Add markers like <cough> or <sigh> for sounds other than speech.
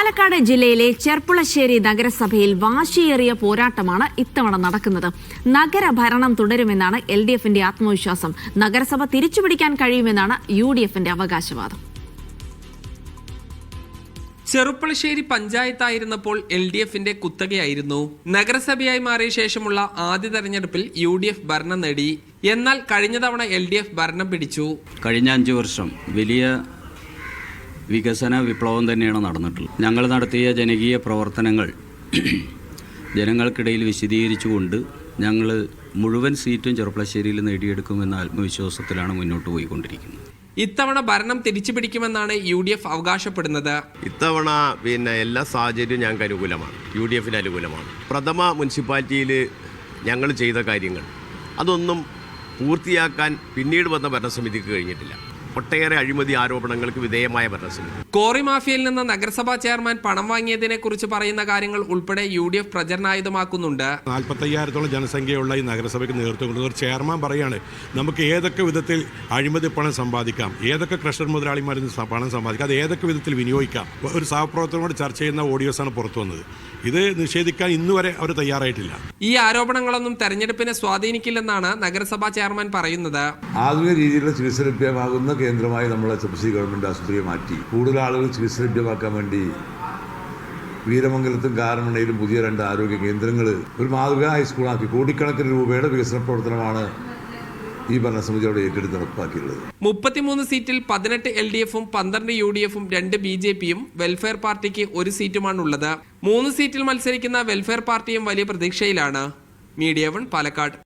പാലക്കാട് ജില്ലയിലെ ചെർപ്പുളശ്ശേരി നഗരസഭയിൽ വാശിയേറിയ പോരാട്ടമാണ് ഇത്തവണ നടക്കുന്നത്. നഗരഭരണം തുടരുമെന്നാണ് എൽ ഡി എഫിന്റെ ആത്മവിശ്വാസം. നഗരസഭ തിരിച്ചുപിടിക്കാൻ കഴിയുമെന്നാണ് യു ഡി എഫിന്റെ അവകാശവാദം. ചെറുപ്പളശ്ശേരി പഞ്ചായത്തായിരുന്നപ്പോൾ എൽ ഡി എഫിന്റെ കുത്തകയായിരുന്നു. നഗരസഭയായി മാറിയ ശേഷമുള്ള ആദ്യ തെരഞ്ഞെടുപ്പിൽ യു ഡി എഫ് ഭരണം നേടി. എന്നാൽ കഴിഞ്ഞ തവണ എൽ ഡി എഫ് ഭരണം പിടിച്ചു. കഴിഞ്ഞ അഞ്ചു വർഷം വലിയ വികസന വിപ്ലവം തന്നെയാണ് നടന്നിട്ടുള്ളത്. ഞങ്ങൾ നടത്തിയ ജനകീയ പ്രവർത്തനങ്ങൾ <clears throat> ജനങ്ങൾക്കിടയിൽ വിശദീകരിച്ചുകൊണ്ട് ഞങ്ങൾ മുഴുവൻ സീറ്റും ചെറുപ്പളശ്ശേരിയിൽ നേടിയെടുക്കുമെന്ന ആത്മവിശ്വാസത്തിലാണ് മുന്നോട്ട് പോയിക്കൊണ്ടിരിക്കുന്നത്. ഇത്തവണ ഭരണം തിരിച്ചു പിടിക്കുമെന്നാണ് യു ഡി എഫ് അവകാശപ്പെടുന്നത്. ഇത്തവണ പിന്നെ എല്ലാ സാഹചര്യവും ഞങ്ങൾക്ക് അനുകൂലമാണ്. യു ഡി എഫിന് അനുകൂലമാണ്. പ്രഥമ മുനിസിപ്പാലിറ്റിയിൽ ഞങ്ങൾ ചെയ്ത കാര്യങ്ങൾ അതൊന്നും പൂർത്തിയാക്കാൻ പിന്നീട് വന്ന ഭരണസമിതിക്ക് കഴിഞ്ഞിട്ടില്ല. ഒട്ടേറെ അഴിമതി ആരോപണങ്ങൾക്ക് വിധേയമായ ഭരണസമിതി. കോറി മാഫിയയിൽ നിന്ന് നഗരസഭാ ചെയർമാൻ പണം വാങ്ങിയതിനെ കുറിച്ച് പറയുന്ന കാര്യങ്ങൾ ഉൾപ്പെടെ യു ഡി എഫ് പ്രചരണായുധമാക്കുന്നുണ്ട്. നാൽപ്പത്തയ്യായിരത്തോളം ജനസംഖ്യയുള്ള ഈ നഗരസഭയ്ക്ക് നേതൃത്വം കൊടുക്കുന്ന ഒരു ചെയർമാൻ പറയാണ് നമുക്ക് ഏതൊക്കെ വിധത്തിൽ അഴിമതി പണം സമ്പാദിക്കാം? ഏതൊക്കെ ക്രഷർ മുതലാളിമാരിൽ നിന്ന് പണം സമ്പാദിക്കാം? അത് ഏതൊക്കെ വിധത്തിൽ വിനിയോഗിക്കാം? ഒരു സഹപ്രവർത്തനോട് ചർച്ച ചെയ്യുന്ന ഓഡിയോസാണ് പുറത്തു വന്നത്. ഇത് നിഷേധിക്കാൻ ഇന്നുവരെ അവർ തയ്യാറായിട്ടില്ല. ഈ ആരോപണങ്ങളൊന്നും തെരഞ്ഞെടുപ്പിനെ സ്വാധീനിക്കില്ലെന്നാണ് നഗരസഭാ ചെയർമാൻ പറയുന്നത്. ആധുനിക രീതിയിലുള്ള ചികിത്സ ലഭ്യമാകുന്ന കേന്ദ്രമായി നമ്മളെ ചെപ്പസി ഗവൺമെന്റ് ആശുപത്രിയെ മാറ്റി. കൂടുതൽ ആളുകൾ ചികിത്സ ലഭ്യമാക്കാൻ വേണ്ടി വീരമംഗലത്തും കാരമണയിലും പുതിയ രണ്ട് ആരോഗ്യ കേന്ദ്രങ്ങൾ ഒരു മാതൃകാ ഹൈസ്കൂളാക്കി കോടിക്കണക്കിന് രൂപയുടെ വികസന പ്രവർത്തനമാണ് ഈ ഭരണസമിതിയോട് ഏറ്റെടുത്ത് മുപ്പത്തിമൂന്ന് സീറ്റിൽ പതിനെട്ട് എൽ ഡി എഫും പന്ത്രണ്ട് യു ഡി എഫും രണ്ട് ബി ജെ പിയും വെൽഫെയർ പാർട്ടിക്ക് ഒരു സീറ്റുമാണുള്ളത്. മൂന്ന് സീറ്റിൽ മത്സരിക്കുന്ന വെൽഫെയർ പാർട്ടിയും വലിയ പ്രതീക്ഷയിലാണ്. Media one Palakkad.